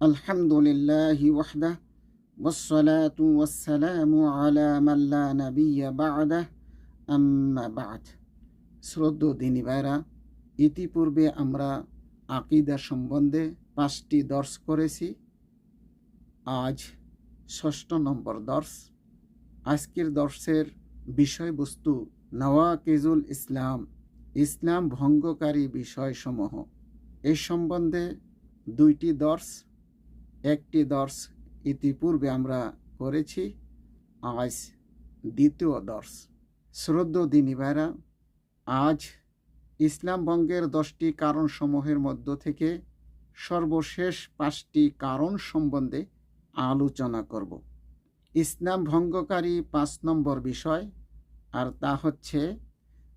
الحمد لله وحده والصلاة والسلام على من لا نبي بعده أما بعد শ্রদ্ধ দিনী ভাইরা ইতিপূর্বে আমরা আকিদা সম্বন্ধে পাঁচটি দর্শ করেছি আজ ষষ্ঠ নম্বর দর্শ আজকের দর্শের বিষয়বস্তু নওয়াকিজুল ইসলাম ইসলাম ভঙ্গকারী বিষয়সমূহ এই সম্বন্ধে দুইটি দর্শ একটি দর্শ ইতিপূর্বে আমরা করেছি, আজ দ্বিতীয় দর্শ। শ্রদ্ধ দিনী ভাইরা, আজ ইসলাম ভঙ্গের দশটি কারণসমূহের মধ্য থেকে সর্বশেষ পাঁচটি কারণ সম্বন্ধে আলোচনা করব। ইসলাম ভঙ্গকারী পাঁচ নম্বর বিষয়, আর তা হচ্ছে,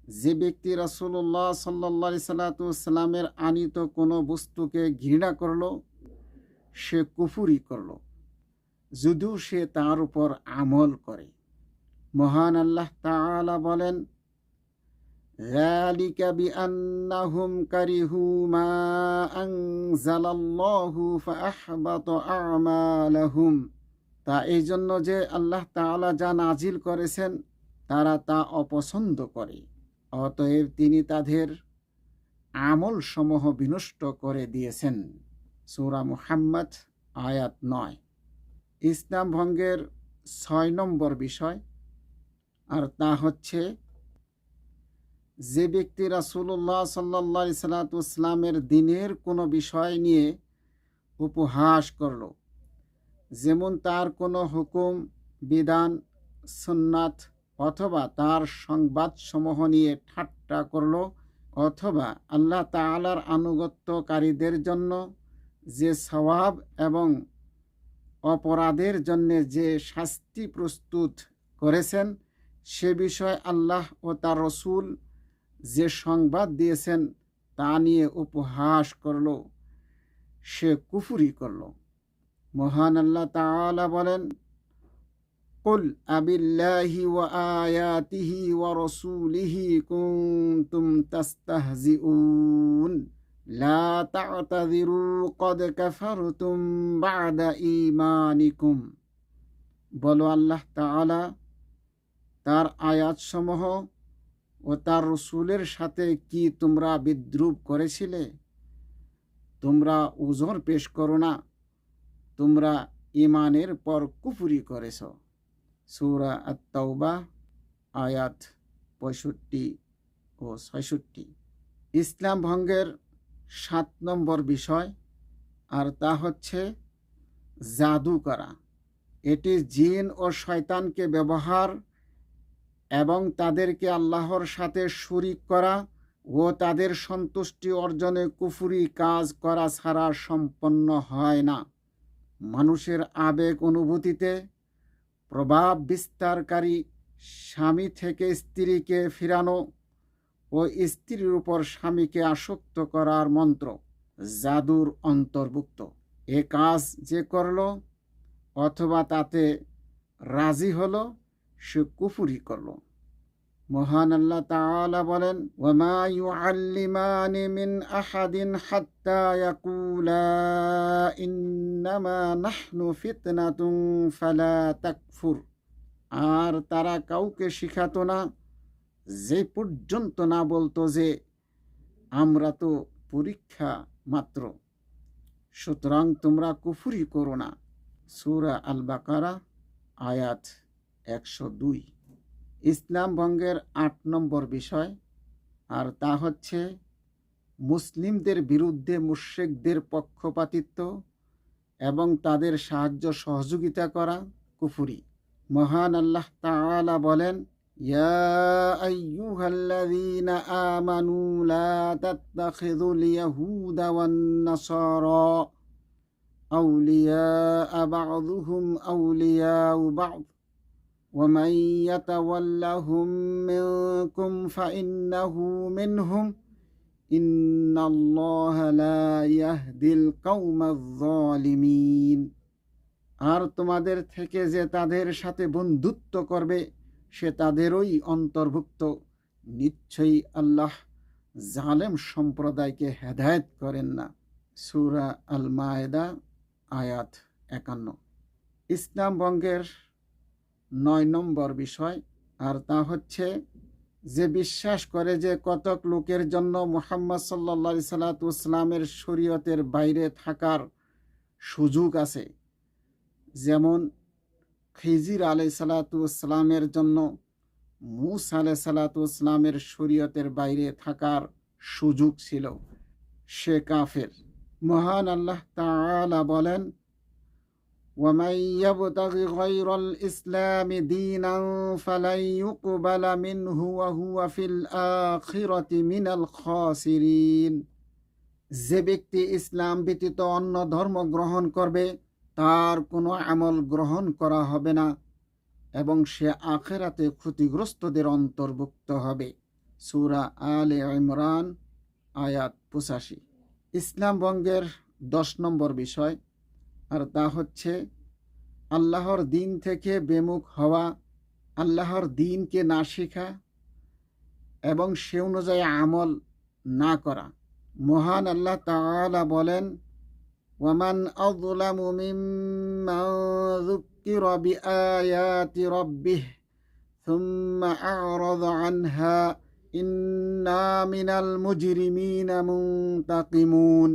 যে ব্যক্তি রাসুল্লাহ সাল্লা সাল্লাতামের আনিত কোনো বস্তুকে ঘৃণা করল সে কুফুরি করল যদিও সে তার উপর আমল করে মহান আল্লাহ তাআলা বলেন ذلك بأنهم كرهوا ما أنزل الله فأحبط أعمالهم তা এই জন্য যে আল্লাহ তাআলা যা নাজিল করেছেন তারা তা অপছন্দ করে অতএব তিনি তাদের আমল সমূহ বিনষ্ট করে দিয়েছেন সূরা মুহাম্মদ, আয়াত নয়। ইসলাম ভঙ্গের ছয় নম্বর বিষয়, আর তা হচ্ছে, যে ব্যক্তি রাসুল্লাহ সাল্লা সাল্লাতুসলামের দিনের কোনো বিষয় নিয়ে উপহাস করল, যেমন তার কোনো হুকুম, বিধান, সুন্নাত, অথবা তার সংবাদসমূহ নিয়ে ঠাট্টা করল, অথবা আল্লাহ তালার আনুগত্যকারীদের জন্য যে স্বভাব এবং অপরাধের জন্যে যে শাস্তি প্রস্তুত করেছেন সে বিষয়ে আল্লাহ ও তার রসুল যে সংবাদ দিয়েছেন তা নিয়ে উপহাস করল সে কুফুরি করল মহান আল্লাহ তাআলা বলেন قل أبي الله وآياته ورسوله كنتم تستهزئون لا تعتذروا قد كفرتم بعد إيمانكم বলো আল্লাহ তাআলা তার আয়াতসমূহ ও তার রসুলের সাথে কি তোমরা বিদ্রুপ করেছিলে তোমরা ওজোর পেশ করো না তোমরা ইমানের পর কুফুরি করেছ সৌরা আত্মাউবা আয়াত পঁয়ষট্টি ও ছয়ষট্টি ইসলাম ভঙ্গের সাত নম্বর বিষয়, আর তা হচ্ছে জাদু করা এটি জিন ও শয়তানকে ব্যবহার এবং তাদেরকে আল্লাহর সাথে শরিক করা ও তাদের সন্তুষ্টি অর্জনে কুফুরি কাজ করা ছাড়া সম্পন্ন হয় না। মানুষের আবেগ অনুভূতিতে প্রভাব বিস্তারকারী স্বামী থেকে স্ত্রীকে ফিরানো ও স্ত্রীর উপর স্বামীকে আসক্ত করার মন্ত্র জাদুর অন্তর্ভুক্ত। এ কাজ যে করল অথবা তাতে রাজি হলো, সে কুফুরি করল। মহান আল্লাহ তাআলা বলেন, ওয়ামা ইউআল্লিমানি মিন আহাদিন হাত্তা ইয়াকুলা ইন্নামা নাহনু ফিতনাতুন ফালা তাকফুর। আর তারা কাউকে শিখাতো না যে পর্যন্ত না বলতো যে আমরা তো পরীক্ষা মাত্র, সুতরাং তোমরা কুফুরি করো না। সুরা আল বাকারা আয়াত একশো দুই। ইসলাম ভঙ্গের আট নম্বর বিষয়, আর তা হচ্ছে মুসলিমদের বিরুদ্ধে মুশ্রিকদের পক্ষপাতিত্ব এবং তাদের সাহায্য সহযোগিতা করা কুফুরি। মহান আল্লাহ তাআলা বলেন يا أيها الذين آمنوا لا تتخذوا اليهود والنصارى أولياء بعضهم أولياء بعض ومن يتولهم منكم فإنه منهم إن الله لا يهدي القوم الظالمين আর তোমাদের থেকে যে তাদের সাথে বন্ধুত্ব করবে সে তাদেরই অন্তর্ভুক্ত। নিশ্চয়ই আল্লাহ জালেম সম্প্রদায়কে হেদায়েত করেন না। সুরা আল মায়েদা আয়াত একান্ন। ইসলাম বঙ্গের নয় নম্বর বিষয়, আর তা হচ্ছে যে বিশ্বাস করে যে কতক লোকের জন্য মোহাম্মদ সাল্লা সাল্লাতুসলামের শরীয়তের বাইরে থাকার সুযোগ আছে। যেমন খিজির আলাই সালাতুসলামের জন্য মুস আলাই সালাতুসলামের শরীয়তের বাইরে থাকার সুযোগ ছিল সে কাফের মহান আল্লাহ তাআলা বলেন ومن يبتغ غير الإسلام دينا فلن يقبل منه وهو في الآخرة من الخاسرين যে ব্যক্তি ইসলাম ব্যতীত অন্য ধর্ম গ্রহণ করবে তার কোনো আমল গ্রহণ করা হবে না এবং সে আখেরাতে ক্ষতিগ্রস্তদের অন্তর্ভুক্ত হবে। সুরা আলে ইমরান, আয়াত পঁচাশি। ইসলাম বঙ্গের দশ নম্বর বিষয়, আর তা হচ্ছে, আল্লাহর দিন থেকে বেমুখ হওয়া, আল্লাহর দিনকে না শেখা এবং সে অনুযায়ী আমল না করা। মহান আল্লাহ তাআলা বলেন ওয়ামান আযলামু মিম্মান যুক্কিরা বিআয়াতি রাব্বিহ থুম্মা আ'রাদা আনহা ইন্না মিনাল মুজরিমিনা মুনতাকিমুন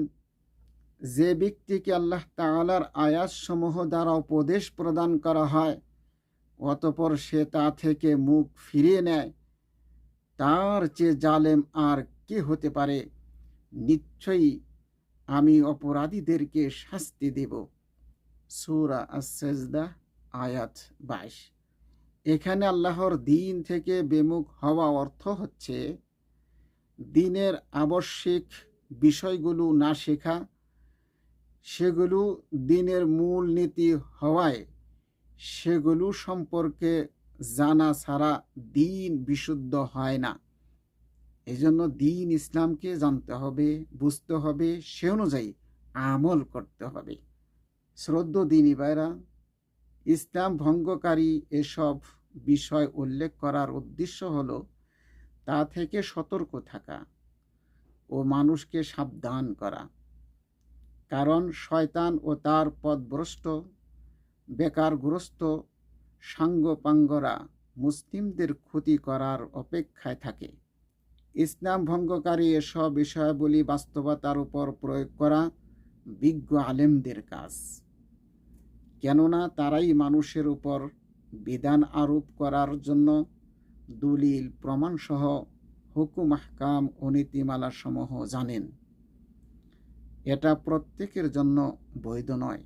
যে ব্যক্তিকে আল্লাহ তাআলার আয়াতসমূহ দ্বারা উপদেশ প্রদান করা হয়, অতপর সে তা থেকে মুখ ফিরিয়ে নেয়, তার চেয়ে জালেম আর কে হতে পারে? নিশ্চয়ই আমি অপরাধীদেরকে শাস্তি দেব। সুরা আসেজদা আয়াত বাইশ। এখানে আল্লাহর দিন থেকে বেমুখ হওয়া অর্থ হচ্ছে, দিনের আবশ্যিক বিষয়গুলো না শেখা, সেগুলো দিনের মূল নীতি হওয়ায় সেগুলো সম্পর্কে জানা ছাড়া দিন বিশুদ্ধ হয় না। এই জন্য দিন ইসলামকে জানতে হবে, বুঝতে হবে, সে অনুযায়ী আমল করতে হবে। শ্রদ্ধ দিনী বাইরা ইসলাম ভঙ্গকারী এসব বিষয় উল্লেখ করার উদ্দেশ্য হল তা থেকে সতর্ক থাকা ও মানুষকে সাবধান করা। কারণ শয়তান ও তার পদভ্রষ্ট, বেকারগ্রস্ত, সাঙ্গপাঙ্গরা মুসলিমদের ক্ষতি করার অপেক্ষায় থাকে। ইসলাম ভঙ্গকারী এসব বিষয়াবলী বাস্তবতার উপর প্রয়োগ করা বিজ্ঞ আলেমদের কাজ। কেননা তারাই মানুষের উপর বিধান আরোপ করার জন্য দলিল, প্রমাণসহ হুকুম, আহকাম ও নীতিমালাসমূহ জানেন। এটা প্রত্যেকের জন্য বৈধ নয়।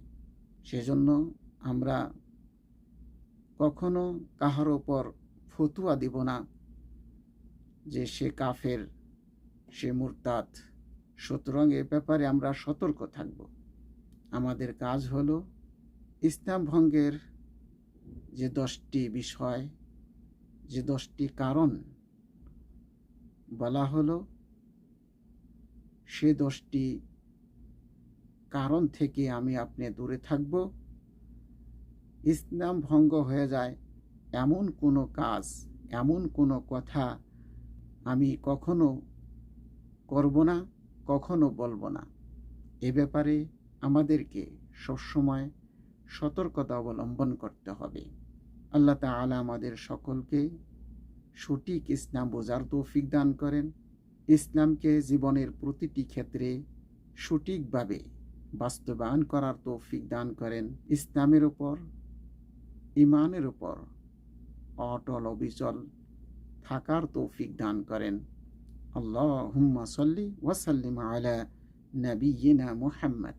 সেজন্য আমরা কখনো কাহার ওপর ফতুয়া দিব না। যে সে কাফের, সে মুরতাদ। সুতরাং এ ব্যাপারে আমরা সতর্ক থাকব। আমাদের কাজ হলো ইসলাম ভঙ্গের যে দশটি বিষয়, যে দশটি কারণ, বলা হলো সে দশটি কারণ থেকে আমি আপনি দূরে থাকব। ইসলাম ভঙ্গ হয়ে যায় এমন কোনো কাজ, এমন কোনো কথা আমি কখনো করব না, কখনো বলব না। এ ব্যাপারে আমাদেরকে সবসময় সতর্কতা অবলম্বন করতে হবে। আল্লাহ তাআলা আমাদের সকলকে সঠিক ইসলাম বোঝার তৌফিক দান করেন। ইসলামকে জীবনের প্রতিটি ক্ষেত্রে সঠিকভাবে বাস্তবায়ন করার তৌফিক দান করেন। ইসলামের উপর ইমানের উপর অটল অবিচল থাকার তৌফিক দান করেন। আল্লাহ হুম্মা সল্লি ওয়াসাল্লিম আলা নবীনা মুহাম্মদ।